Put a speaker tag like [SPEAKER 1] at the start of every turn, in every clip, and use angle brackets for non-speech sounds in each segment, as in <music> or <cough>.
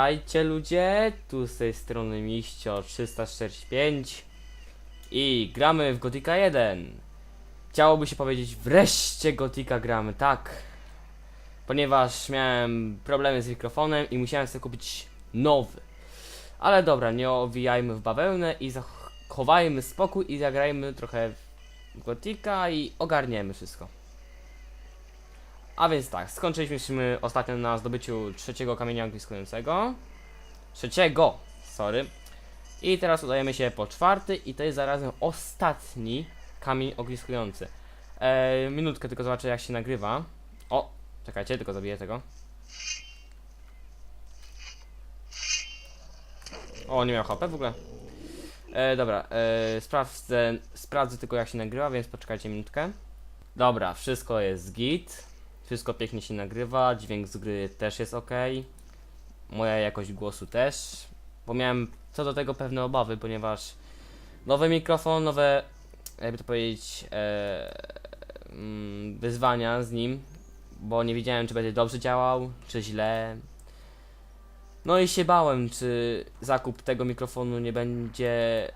[SPEAKER 1] Witajcie ludzie, tu z tej strony Miścio 345 i gramy w Gotika 1. Chciałoby się powiedzieć wreszcie Gotika gramy, tak. Ponieważ miałem problemy z mikrofonem i musiałem sobie kupić nowy. Ale dobra, nie owijajmy w bawełnę i zachowajmy spokój i zagrajmy trochę w Gotika i ogarniemy wszystko. A więc tak, skończyliśmy ostatnio na zdobyciu trzeciego kamienia ogniskującego. Trzeciego, sorry. I teraz udajemy się po czwarty i to jest zarazem ostatni kamień ogniskujący. Eee, minutkę tylko zobaczę jak się nagrywa. O, czekajcie, tylko zabiję tego. O, nie miał HP w ogóle. E, dobra, e, sprawdzę, sprawdzę tylko jak się nagrywa, więc poczekajcie minutkę. Dobra, wszystko jest git. Wszystko pięknie się nagrywa, dźwięk z gry też jest ok. Moja jakość głosu też. Bo miałem co do tego pewne obawy, ponieważ nowy mikrofon, nowe, jakby to powiedzieć, e, mm, wyzwania z nim, bo nie wiedziałem, czy będzie dobrze działał, czy źle. No i się bałem, czy zakup tego mikrofonu nie będzie.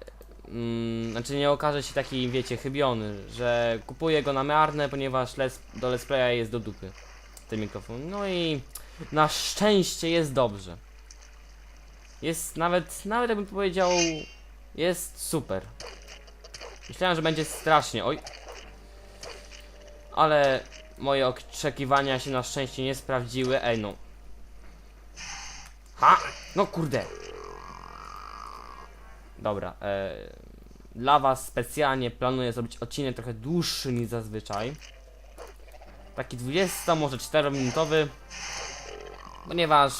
[SPEAKER 1] Mm, znaczy nie okaże się taki, wiecie, chybiony, że kupuję go na marne, ponieważ les, do Let's Playa jest do dupy ten mikrofon. No i na szczęście jest dobrze. Jest nawet, nawet jakbym powiedział, jest super. Myślałem, że będzie strasznie, oj. Ale moje oczekiwania się na szczęście nie sprawdziły. Ej no. Ha! No kurde. Dobra, e, dla was specjalnie planuję zrobić odcinek trochę dłuższy niż zazwyczaj. Taki 20, może 4 minutowy. Ponieważ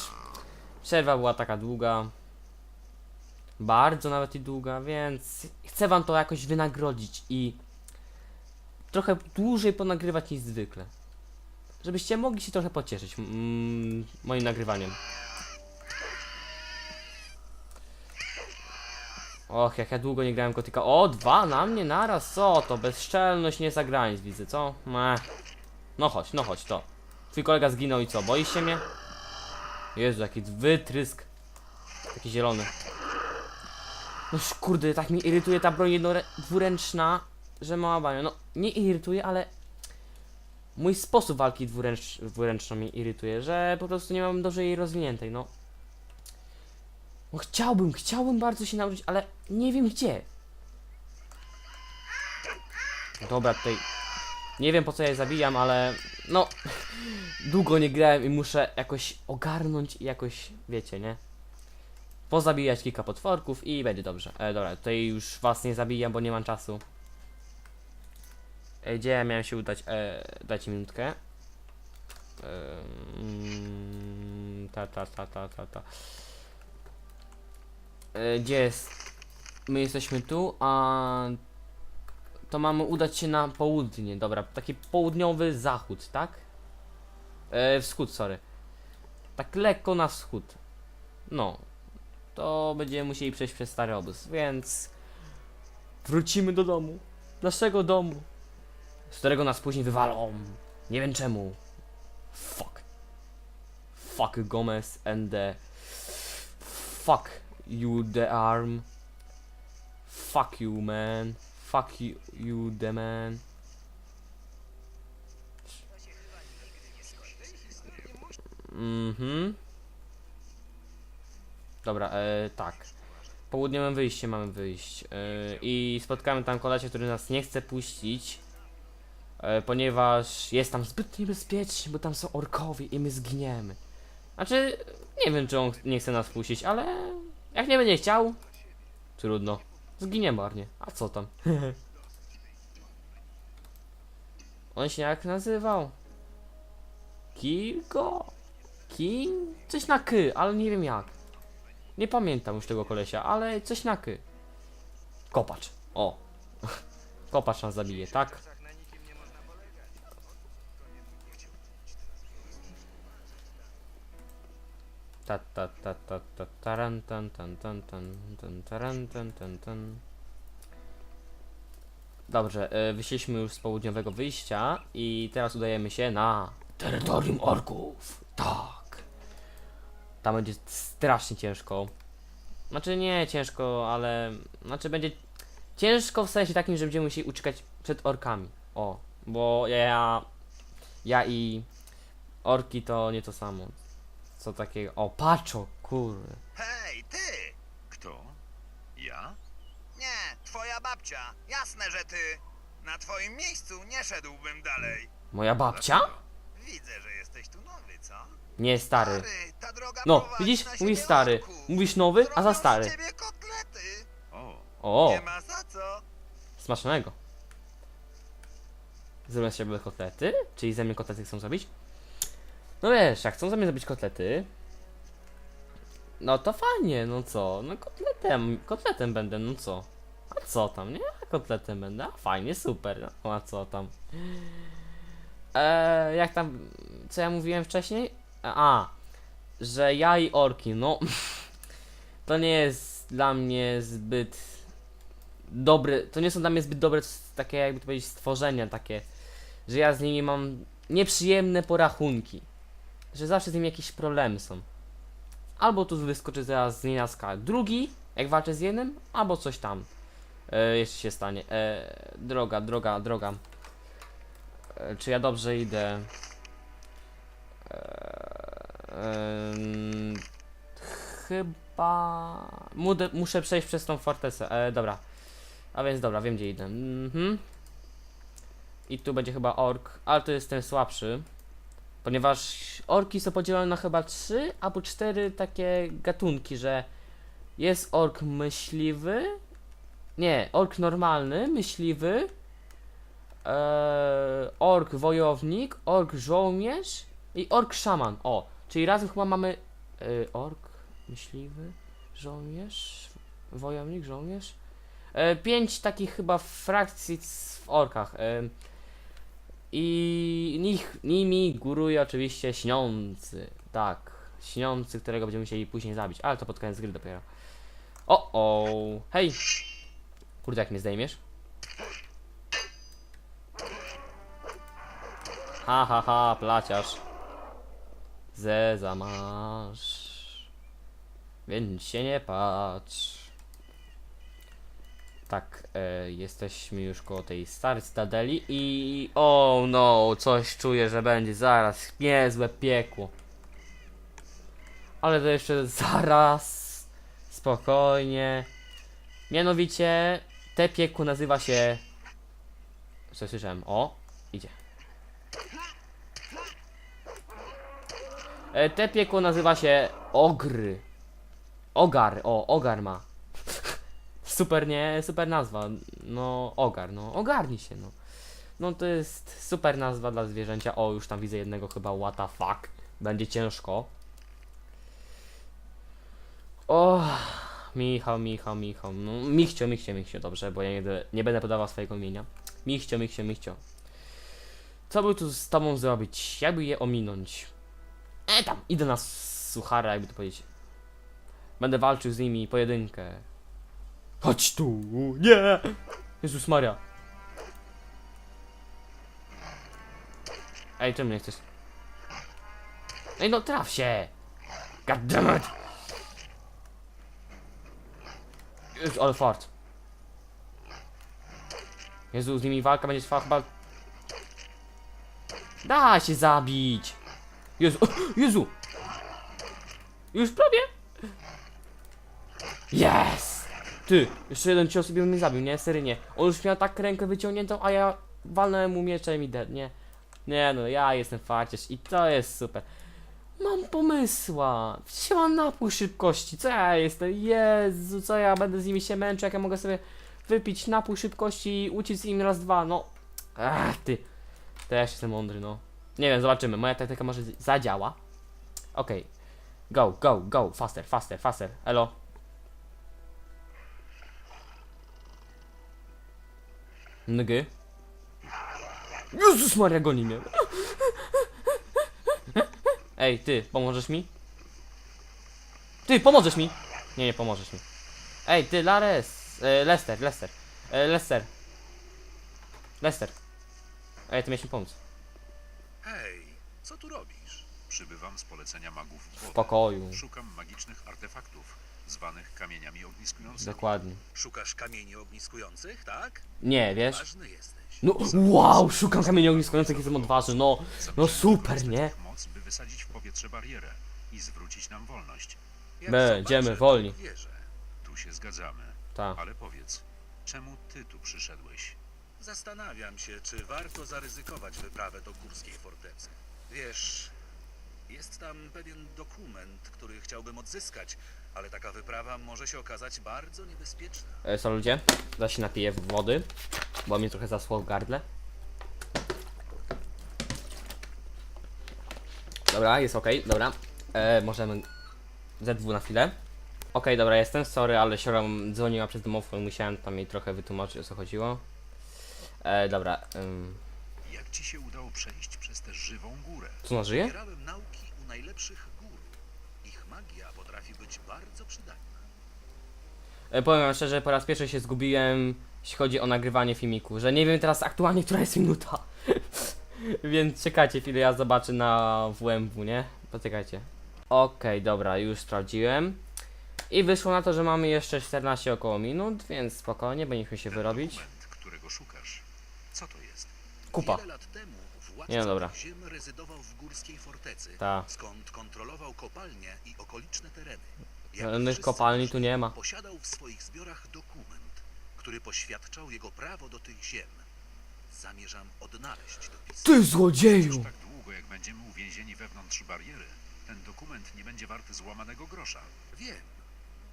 [SPEAKER 1] przerwa była taka długa. Bardzo nawet i długa, więc chcę wam to jakoś wynagrodzić i trochę dłużej ponagrywać niż zwykle. Żebyście mogli się trochę pocieszyć moim nagrywaniem. Och, jak ja długo nie grałem gotyka. O, dwa na mnie naraz, co to? Bezczelność nie za granic widzę, co? Meh. No chodź, no chodź, to. Twój kolega zginął i co, boisz się mnie? Jezu, jaki wytrysk. Taki zielony. No kurde, tak mi irytuje ta broń dwuręczna, że mała bania. No, nie irytuje, ale... Mój sposób walki dwuręcz dwuręczną mnie irytuje, że po prostu nie mam dobrze jej rozwiniętej, no. No chciałbym, chciałbym bardzo się nauczyć, ale nie wiem gdzie. Dobra, tutaj nie wiem po co ja je zabijam, ale no <laughs> długo nie grałem i muszę jakoś ogarnąć i jakoś, wiecie, nie? Pozabijać kilka potworków i będzie dobrze. E, dobra, tutaj już was nie zabijam, bo nie mam czasu. E, gdzie ja miałem się udać? E, dajcie minutkę. E, mm, ta, ta, ta, ta, ta, ta. E, gdzie jest? My jesteśmy tu, a to mamy udać się na południe, dobra, taki południowy zachód, tak? E, wschód, sorry. Tak lekko na wschód. No, to będziemy musieli przejść przez stary obóz, więc wrócimy do domu. Naszego domu. Z którego nas później wywalą. Nie wiem czemu. Fuck. Fuck Gomez and the... Fuck you the arm. Fuck you man. Fuck you, you the man. Mhm. Dobra, e, tak. Południowym wyjście mamy wyjść. E, I spotkamy tam kolesia, który nas nie chce puścić. E, ponieważ jest tam zbyt niebezpiecznie, bo tam są orkowie i my zginiemy. Znaczy, nie wiem czy on nie chce nas puścić, ale jak nie będzie chciał, trudno. Zginie marnie. A co tam? <laughs> On się jak nazywał? Kilko? King? Coś na ky, ale nie wiem jak. Nie pamiętam już tego kolesia, ale coś na ky. Kopacz. O. <laughs> Kopacz nas zabije, tak? Ta ta ta ta ta Dobrze, wyszliśmy już z południowego wyjścia i teraz udajemy się na terytorium orków. Tak. Tam będzie strasznie ciężko. Znaczy nie ciężko, ale... Znaczy będzie ciężko w sensie takim, że będziemy musieli uciekać przed orkami. O, bo ja... Ja i... Orki to nie to samo. Co takiego... O, paczo, kurde.
[SPEAKER 2] Hej, ty!
[SPEAKER 3] Kto? Ja?
[SPEAKER 2] Nie, twoja babcia. Jasne, że ty. Na twoim miejscu nie szedłbym dalej.
[SPEAKER 1] Moja babcia?
[SPEAKER 3] Dlaczego?
[SPEAKER 2] Widzę, że jesteś tu nowy, co?
[SPEAKER 1] Nie, stary.
[SPEAKER 2] Stary, ta droga
[SPEAKER 1] No,
[SPEAKER 2] prowadzi
[SPEAKER 1] widzisz?
[SPEAKER 2] na
[SPEAKER 1] Mówisz
[SPEAKER 2] siebie
[SPEAKER 1] stary. Mówisz nowy, a za
[SPEAKER 2] Zrobią
[SPEAKER 1] stary.
[SPEAKER 2] z ciebie kotlety.
[SPEAKER 3] O,
[SPEAKER 1] O,
[SPEAKER 2] Nie ma za co.
[SPEAKER 1] smacznego. Zrobię z siebie kotlety? Czyli ze mnie kotlety chcą zrobić? No wiesz, jak chcą mnie zrobić kotlety, no to fajnie, no co? No kotletem, kotletem będę, no co? A co tam, nie? Kotletem będę, a fajnie, super, no a co tam? Eee, jak tam, co ja mówiłem wcześniej? A, że ja i orki, no <laughs> to nie jest dla mnie zbyt dobre, to nie są dla mnie zbyt dobre takie jakby to powiedzieć stworzenia takie, że ja z nimi mam nieprzyjemne porachunki, że zawsze z nimi jakieś problemy są. Albo tu wyskoczy zaraz z nienacka drugi, jak walczę z jednym, albo coś tam e, jeszcze się stanie. E, droga, droga, droga. E, czy ja dobrze idę? E, em, chyba mudę, muszę przejść przez tą fortecę. E, dobra. A więc dobra, wiem gdzie idę. Mhm. I tu będzie chyba ork, ale to jest ten słabszy. Ponieważ orki są podzielone na chyba trzy albo cztery takie gatunki, że jest ork myśliwy. Nie, ork normalny, myśliwy. Eee, ork wojownik, ork żołnierz i ork szaman. O, czyli razem chyba mamy e, ork myśliwy, żołnierz, wojownik, żołnierz. E, pięć takich chyba frakcji w orkach. E, I nich, nimi góruje oczywiście śniący. Tak, śniący, którego będziemy musieli później zabić, ale to pod koniec gry dopiero. O, o, hej! Kurde, jak mnie zdejmiesz? Ha, ha, ha, placiarz. Masz. Więc się nie patrz. Tak, e, jesteśmy już koło tej starej stadeli i... O no, coś czuję, że będzie zaraz niezłe piekło. Ale to jeszcze zaraz. Spokojnie. Mianowicie, te piekło nazywa się... Co słyszałem? O, idzie. E, te piekło nazywa się Ogry. Ogar, o, Ogar ma. Super, nie? Super nazwa. No, Ogar, no, ogarnij się, no. No to jest super nazwa dla zwierzęcia. O, już tam widzę jednego chyba, what the fuck. Będzie ciężko. O, Michał, Michał, Michał. No, Michcio, Michcio, Michcio, dobrze, bo ja nie, nie będę podawał swojego imienia. Michcio, Michcio, Michcio. Co by tu z tobą zrobić? Jakby je ominąć? E tam, idę na suchara, jakby to powiedzieć. Będę walczył z nimi pojedynkę. Chodź tu, nie! Jezus Maria. Ej, czemu nie chcesz? Ej, no traf się! God damn it! Jezu, ale fart. Jezu, z nimi walka będzie trwała chyba... Da się zabić! Jezu, <gasps> Jezu! Już prawie? Yes! Ty, jeszcze jeden cios sobie mnie zabił, nie? Seryjnie. On już miał tak rękę wyciągniętą, a ja walnąłem mu mieczem i dead, nie? Nie no, ja jestem farciarz i to jest super. Mam pomysła. Wzięłam napój szybkości. Co ja jestem? Jezu, co ja będę z nimi się męczył, jak ja mogę sobie wypić napój szybkości i uciec z nim raz, dwa, no. Ach, ty. Też jestem mądry, no. Nie wiem, zobaczymy. Moja taktyka może zadziała. Okej. Go, go, go. Faster, faster, faster. Elo. Ngy. Jezus Maria, goni mnie. Ej, ty, pomożesz mi? Ty, pomożesz mi? Nie, nie pomożesz mi. Ej, ty, Lares. E, Lester, Lester. E, Lester. Lester. Ej, ty miałeś mi pomóc.
[SPEAKER 3] hej, co tu robisz? Przybywam z polecenia magów
[SPEAKER 1] W
[SPEAKER 3] wody.
[SPEAKER 1] pokoju.
[SPEAKER 3] Szukam magicznych artefaktów, zwanych kamieniami ogniskującymi.
[SPEAKER 1] Dokładnie.
[SPEAKER 4] Szukasz kamieni ogniskujących, tak?
[SPEAKER 1] Nie, wiesz?
[SPEAKER 4] Ważny jesteś.
[SPEAKER 1] No, wow, szukam kamieni ogniskujących, jestem odważny, no. No super, nie?
[SPEAKER 3] Moc, by wysadzić w powietrze barierę i zwrócić nam wolność.
[SPEAKER 4] Jak
[SPEAKER 1] Będziemy
[SPEAKER 4] zobaczę,
[SPEAKER 1] wolni.
[SPEAKER 4] to Wierzę.
[SPEAKER 3] Tu się zgadzamy.
[SPEAKER 1] Tak.
[SPEAKER 3] Ale powiedz, czemu ty tu przyszedłeś?
[SPEAKER 4] Zastanawiam się, czy warto zaryzykować wyprawę do górskiej fortecy. Wiesz, jest tam pewien dokument, który chciałbym odzyskać, ale taka wyprawa może się okazać bardzo niebezpieczna.
[SPEAKER 1] E, co ludzie? Zaraz się napiję wody, bo mnie trochę zasło w gardle. Dobra, jest ok, dobra. E, możemy Z2 na chwilę. Ok, dobra, jestem, sorry, ale siora dzwoniła przez domofon, musiałem tam jej trochę wytłumaczyć o co chodziło. E, dobra, ym,
[SPEAKER 3] Jak ci się udało przejść przez tę żywą górę?
[SPEAKER 1] co ona żyje?
[SPEAKER 4] Zbierałem nauki u najlepszych potrafi być bardzo przydatna.
[SPEAKER 1] E, powiem wam szczerze, po raz pierwszy się zgubiłem, jeśli chodzi o nagrywanie filmiku, że nie wiem teraz aktualnie, która jest minuta. <laughs> Więc czekajcie chwilę, ja zobaczę na WMW, nie? Poczekajcie. Okej, dobra, już sprawdziłem. I wyszło na to, że mamy jeszcze 14 około minut, więc spokojnie, powinniśmy się
[SPEAKER 3] Ten
[SPEAKER 1] wyrobić.
[SPEAKER 3] dokument, którego szukasz. Co to jest?
[SPEAKER 1] Kupa.
[SPEAKER 4] Wiele lat temu władca
[SPEAKER 1] Nie, no dobra.
[SPEAKER 4] ziem rezydował w górskiej fortecy,
[SPEAKER 1] Ta.
[SPEAKER 4] skąd kontrolował kopalnie i okoliczne tereny. Jak
[SPEAKER 1] Żadnych
[SPEAKER 4] wszyscy
[SPEAKER 1] kopalni tu nie ma.
[SPEAKER 4] Posiadał w swoich zbiorach dokument, który poświadczał jego prawo do tych ziem. Zamierzam odnaleźć to pismo.
[SPEAKER 1] Ty złodzieju!
[SPEAKER 3] Tak długo, jak będziemy uwięzieni wewnątrz bariery, ten dokument nie będzie warty złamanego grosza.
[SPEAKER 4] Wiem,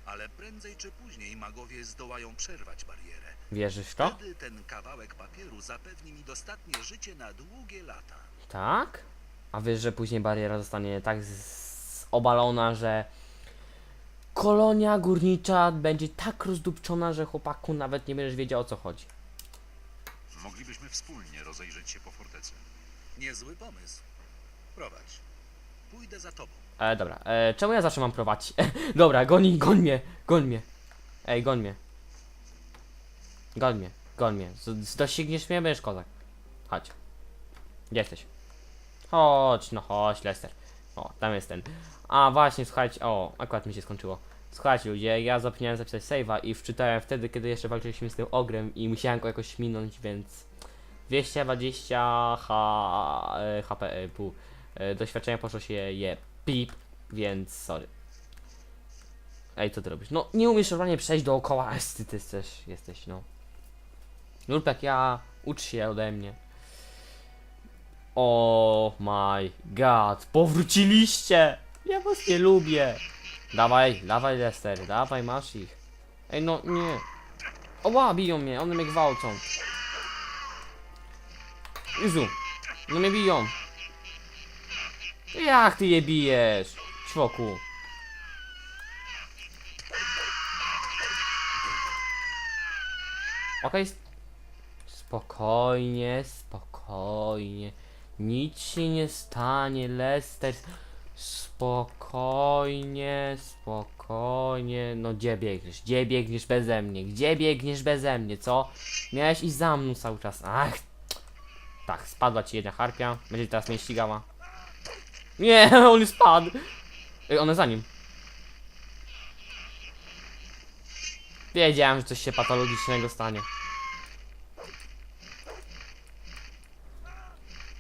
[SPEAKER 4] ale prędzej czy później magowie zdołają przerwać barierę.
[SPEAKER 1] Wierzysz w to?
[SPEAKER 4] Wtedy ten kawałek papieru zapewni mi dostatnie życie na długie lata.
[SPEAKER 1] Tak? A wiesz, że później bariera zostanie tak z- obalona, że kolonia górnicza będzie tak rozdupczona, że chłopaku nawet nie będziesz wiedział o co chodzi.
[SPEAKER 3] Moglibyśmy wspólnie rozejrzeć się po fortecy.
[SPEAKER 4] Niezły pomysł. Prowadź. Pójdę za tobą.
[SPEAKER 1] E, dobra, e, czemu ja zawsze mam prowadzić? <laughs> dobra, goni, goń mnie, goń mnie. Ej, goń mnie. Goń mnie, goń mnie. Z- z- Dościgniesz mnie, będziesz kozak. Chodź. Gdzie jesteś? Chodź, no chodź, Lester. O, tam jest ten. A, właśnie, słuchajcie, o, akurat mi się skończyło. Słuchajcie ludzie, ja zapomniałem zapisać save'a i wczytałem wtedy, kiedy jeszcze walczyliśmy z tym ogrem i musiałem go jakoś minąć, więc 220 H, e, HP, e. E, doświadczenia poszło się je pip, więc sorry. Ej, co ty robisz? No, nie umiesz normalnie przejść dookoła, <laughs> ty, ty jesteś, jesteś, no. Lurpek, ja, ucz się ode mnie. Oh my god, powróciliście! Ja was nie lubię. Dawaj, dawaj Lester, dawaj, masz ich. Ej, no, nie. Oła, biją mnie, one mnie gwałcą. Jezu, no mnie biją. Jak ty je bijesz? Ćwoku. Okej. s- Spokojnie, spokojnie. Nic się nie stanie, Lester. Spokojnie, spokojnie. No gdzie biegniesz? Gdzie biegniesz beze mnie? Gdzie biegniesz beze mnie, co? Miałeś iść za mną cały czas. Ach. Tak, spadła ci jedna harpia. Będzie teraz mnie ścigała. Nie, <laughs> on spadł. Ej, one za nim. Wiedziałem, że coś się patologicznego stanie.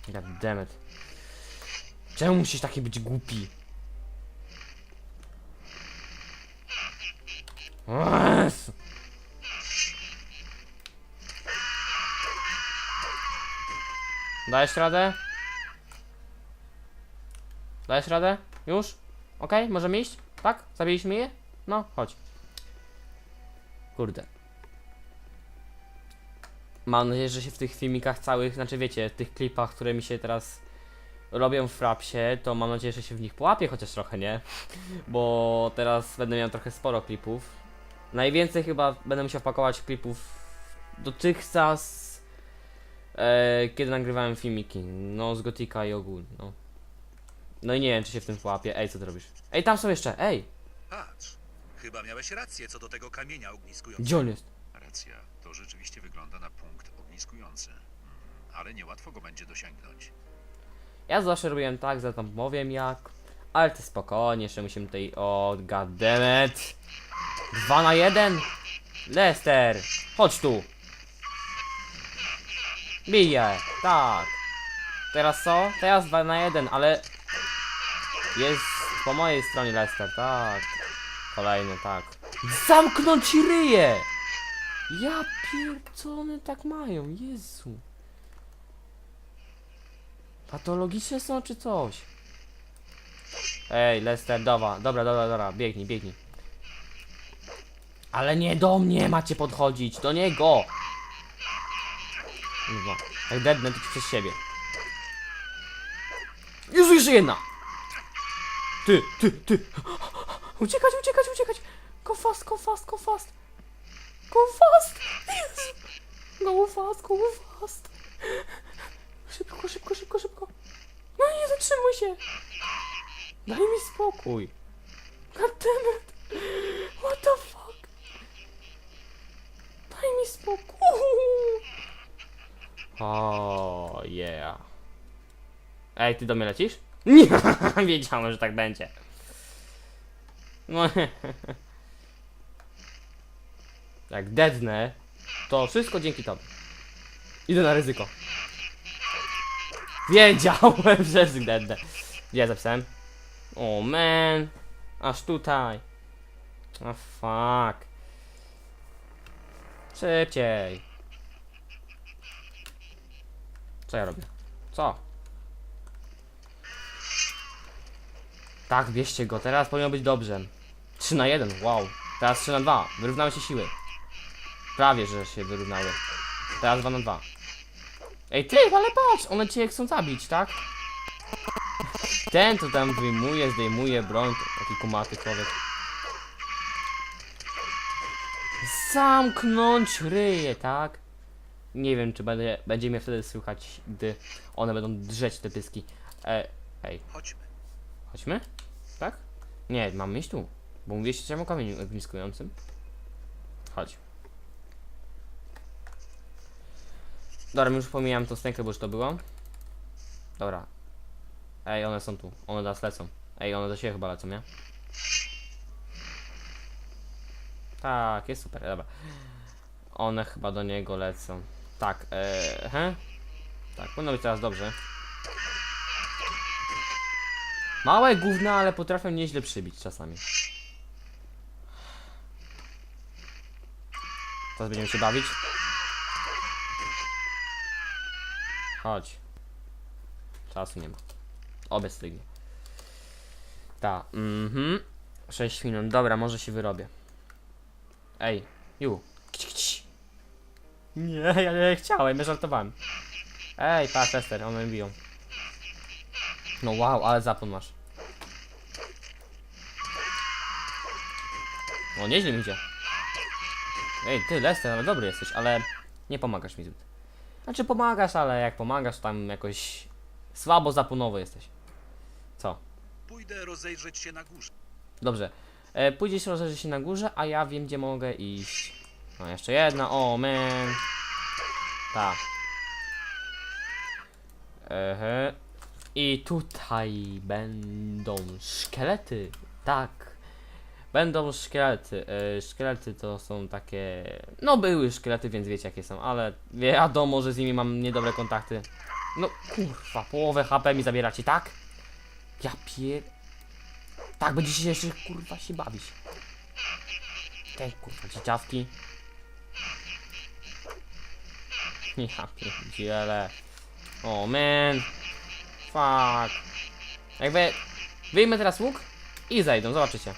[SPEAKER 1] God damn it. Czemu musisz taki być głupi? Jezu. Dajesz radę? Dajesz radę? Już? Okej, możemy iść? Tak? Zabiliśmy je? No, chodź. Kurde. Mam nadzieję, że się w tych filmikach całych, znaczy wiecie, w tych klipach, które mi się teraz robią w frapsie, to mam nadzieję, że się w nich połapię chociaż trochę, nie? <laughs> Bo teraz będę miał trochę sporo klipów. Najwięcej chyba będę musiał pakować klipów dotychczas, e, kiedy nagrywałem filmiki. No, z Gotika i ogólnie, no. No i nie wiem, czy się w tym połapię. Ej, co ty robisz? Ej, tam są jeszcze, ej!
[SPEAKER 4] Patrz, chyba miałeś rację co do tego kamienia ogniskującego.
[SPEAKER 1] Gdzie on jest?
[SPEAKER 3] Racja, to rzeczywiście wygląda na punkt ogniskujący. Mm, ale niełatwo go będzie dosięgnąć.
[SPEAKER 1] Ja zawsze robiłem tak, za tam powiem jak. Ale ty spokojnie, jeszcze musimy tutaj. O, goddammit. 2 na 1? Lester, chodź tu. Bije, tak. Teraz co? Teraz 2 na 1, ale. Jest po mojej stronie Lester, tak. Kolejny, tak. Zamknąć ci ryję! Ja pier... co one tak mają? Jezu. Patologiczne są czy coś? Ej, Lester, dobra, dobra, dobra, dobra, biegnij, biegnij. Ale nie do mnie macie podchodzić, do niego! Kurwa, jak dednę to przez siebie. Jezu, jeszcze jedna! Ty, ty, ty! Uciekać, uciekać, uciekać! Go fast, go fast, go fast! Go fast! Go fast, go fast! Szybko, szybko, szybko, szybko! No nie zatrzymuj się! Daj mi spokój! Goddammit! What the fuck? Daj mi spokój! O, yeah. Ej, ty do mnie lecisz? Nie, <laughs> wiedziałem, że tak będzie. No, <laughs> jak dednę, to wszystko dzięki tobie. Idę na ryzyko. Wiedziałem, <laughs> że zdednę. Gdzie zapisałem? O man, aż tutaj. A fuck. Szybciej. Co ja robię? Co? Tak, bierzcie go, teraz powinno być dobrze. 3 na 1, wow. Teraz 3 na 2, wyrównały się siły. Prawie, że się wyrównały. Teraz 2 na 2. Ej ty, ale patrz, one cię chcą zabić, tak? Ten to tam wyjmuje, zdejmuje broń, taki kumaty człowiek. Zamknąć ryje, tak? Nie wiem, czy będę, będzie mnie wtedy słychać, gdy one będą drzeć te pyski. E, ej,
[SPEAKER 4] Chodźmy.
[SPEAKER 1] chodźmy? Tak? Nie, mam iść tu. Bo mówiliście czemu kamieniu ogniskującym. Chodź. Dobra, już pomijam tą stękę, bo już to było. Dobra. Ej, one są tu. One nas lecą. Ej, one do siebie chyba lecą, nie? Tak, jest super, dobra. One chyba do niego lecą. Tak, eee, he? Tak, powinno być teraz dobrze. Małe gówna, ale potrafią nieźle przybić czasami. Teraz będziemy się bawić. Chodź. Czasu nie ma. Obiec stygnie. Ta, mhm. 6 minut, dobra, może się wyrobię. Ej, ju. Nie, ja nie chciałem, ja żartowałem. Ej, patrz, Lester, one biją. No wow, ale zapon masz. O, nieźle mi idzie. Ej, ty Lester, ale dobry jesteś, ale nie pomagasz mi zbyt. Znaczy pomagasz, ale jak pomagasz, tam jakoś słabo zaponowo jesteś. Co?
[SPEAKER 4] Pójdę rozejrzeć się na górze.
[SPEAKER 1] Dobrze. E, pójdziesz rozejrzeć się na górze, a ja wiem, gdzie mogę iść. No, jeszcze jedna. O, man. Tak. Ehe. I tutaj będą szkielety. Tak. Będą szkielety. E, szkielety to są takie. No, były szkielety, więc wiecie, jakie są, ale wiadomo, że z nimi mam niedobre kontakty. No, kurwa, połowę HP mi zabieracie, tak? Ja pier... Tak, będziecie się jeszcze kurwa się bawić. Tej kurwa dzieciawki. Ja pierdziele. O man. Fuck. Jakby wyjmę teraz łuk i zejdą, zobaczycie.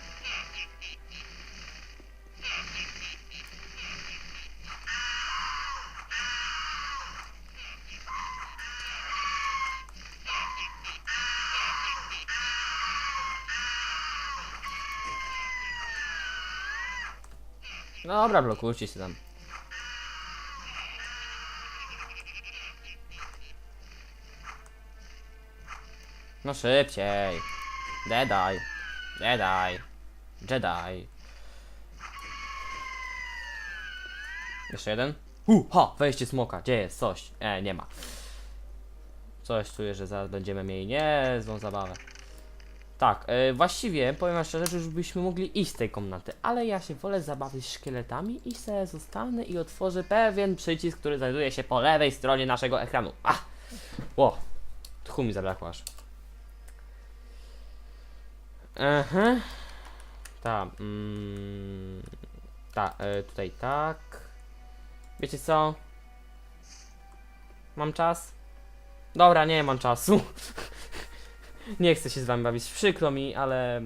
[SPEAKER 1] Dobra, blokujcie się tam. No szybciej. Jedi. Jedi. Jedi. Jeszcze jeden? Hu, ha, wejście smoka. Gdzie jest coś? E, nie ma. Coś czuję, że zaraz będziemy mieli niezłą zabawę. Tak, e, właściwie powiem szczerze, że już byśmy mogli iść z tej komnaty, ale ja się wolę zabawić szkieletami i se zostanę i otworzę pewien przycisk, który znajduje się po lewej stronie naszego ekranu. A! Ło! Tchu mi zabrakło aż. Aha. Ta, mm, ta, e, tutaj tak. Wiecie co? Mam czas? Dobra, nie mam czasu. <laughs> nie chcę się z wami bawić, przykro mi, ale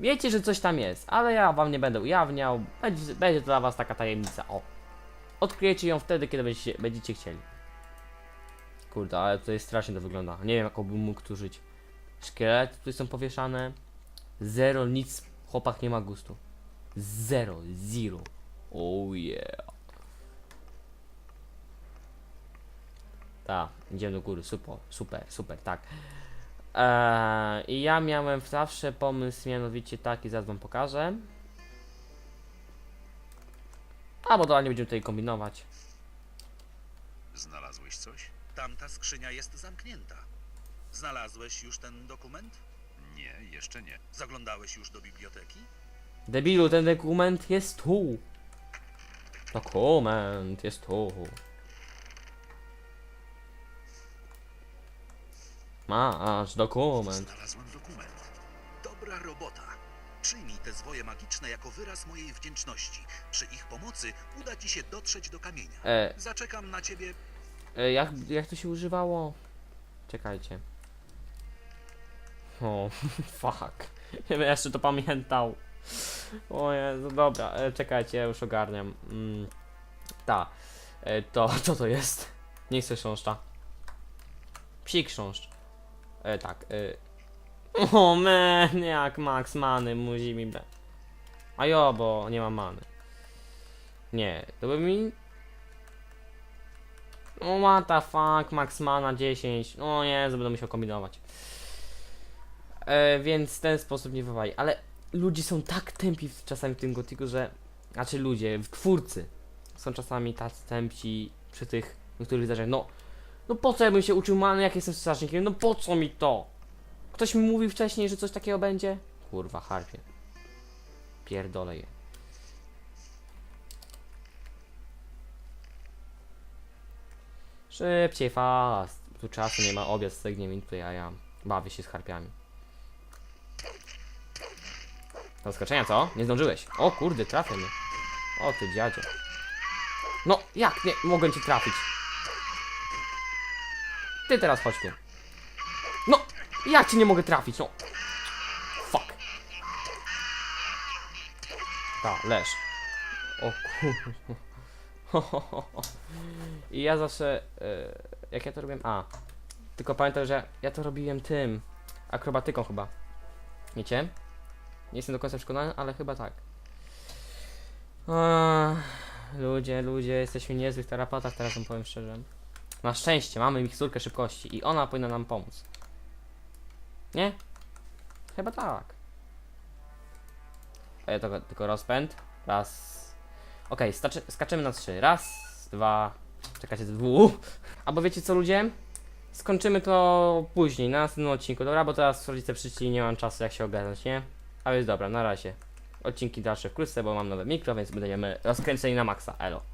[SPEAKER 1] wiecie, że coś tam jest, ale ja wam nie będę ujawniał. Będzie, będzie to dla was taka tajemnica. O. Odkryjecie ją wtedy, kiedy będziecie, będziecie chcieli. Kurde, ale tutaj strasznie to wygląda. Nie wiem, jak bym mógł tu żyć. Szkielety tutaj są powieszane. Zero, nic. Chłopak nie ma gustu. Zero, zero. Oh yeah. Tak, idziemy do góry, super, super, super, tak. Eee, I ja miałem zawsze pomysł mianowicie taki, zaraz wam pokażę. A, bo to nie będziemy tutaj kombinować.
[SPEAKER 3] Znalazłeś coś?
[SPEAKER 4] Tamta skrzynia jest zamknięta. Znalazłeś już ten dokument?
[SPEAKER 3] Jeszcze nie.
[SPEAKER 4] Zaglądałeś już do biblioteki?
[SPEAKER 1] Debilu, ten dokument jest tu. Dokument jest tu. Masz dokument.
[SPEAKER 4] Znalazłem dokument. Dobra robota. Przyjmij te zwoje magiczne jako wyraz mojej wdzięczności. Przy ich pomocy uda ci się dotrzeć do kamienia.
[SPEAKER 1] E,
[SPEAKER 4] Zaczekam na ciebie.
[SPEAKER 1] e, jak, jak to się używało? Czekajcie. O, <laughs> fuck. Ja bym jeszcze to pamiętał. O Jezu, dobra, e, czekajcie, ja już ogarniam. Mm, ta, e, to, <laughs> co to jest? Nie chcę chrząszcza. Psi chrząszcz. E, tak, e. O man, jak max many musi mi. A jo, bo nie mam many. Nie, to by mi... O what the fuck, max mana 10. O nie, będę musiał kombinować. E, więc w ten sposób nie wywali. Ale ludzie są tak tępi w- czasami w tym gotiku, że... Znaczy ludzie, twórcy są czasami tacy tępi przy tych niektórych zdarzeniach. No, no po co ja bym się uczył many, jak jestem strażnikiem? No po co mi to? Ktoś mi mówił wcześniej, że coś takiego będzie? Kurwa, harpie. Pierdolę je. Szybciej, fast. Tu czasu nie ma, obiad stygnie mi tutaj, a ja bawię się z harpiami. Zaskoczenia, co? Nie zdążyłeś. O kurde, trafię mnie. O ty dziadzie. No, jak nie mogłem ci trafić? Ty teraz chodź tu. No, jak ci nie mogę trafić, no. Fuck. Ta, leż. O kurwa. <laughs> I ja zawsze, e, jak ja to robiłem, a, tylko pamiętam, że ja to robiłem tym, akrobatyką chyba. Wiecie? Nie jestem do końca przekonany, ale chyba tak. Ludzie, ludzie, jesteśmy niezłych tarapatach, teraz wam powiem szczerze. Na szczęście mamy miksturkę szybkości i ona powinna nam pomóc. Nie? Chyba tak. Ja to tylko rozpęd. Raz. Okej, staczy- skaczemy na trzy. Raz, dwa. Czekajcie, dwóch. Albo wiecie co, ludzie? Skończymy to później, na następnym odcinku, dobra? Bo teraz rodzice przyszli i nie mam czasu jak się ogarnąć, nie? A więc dobra, na razie. Odcinki dalsze wkrótce, bo mam nowe mikro, więc będziemy rozkręceni na maksa. Elo.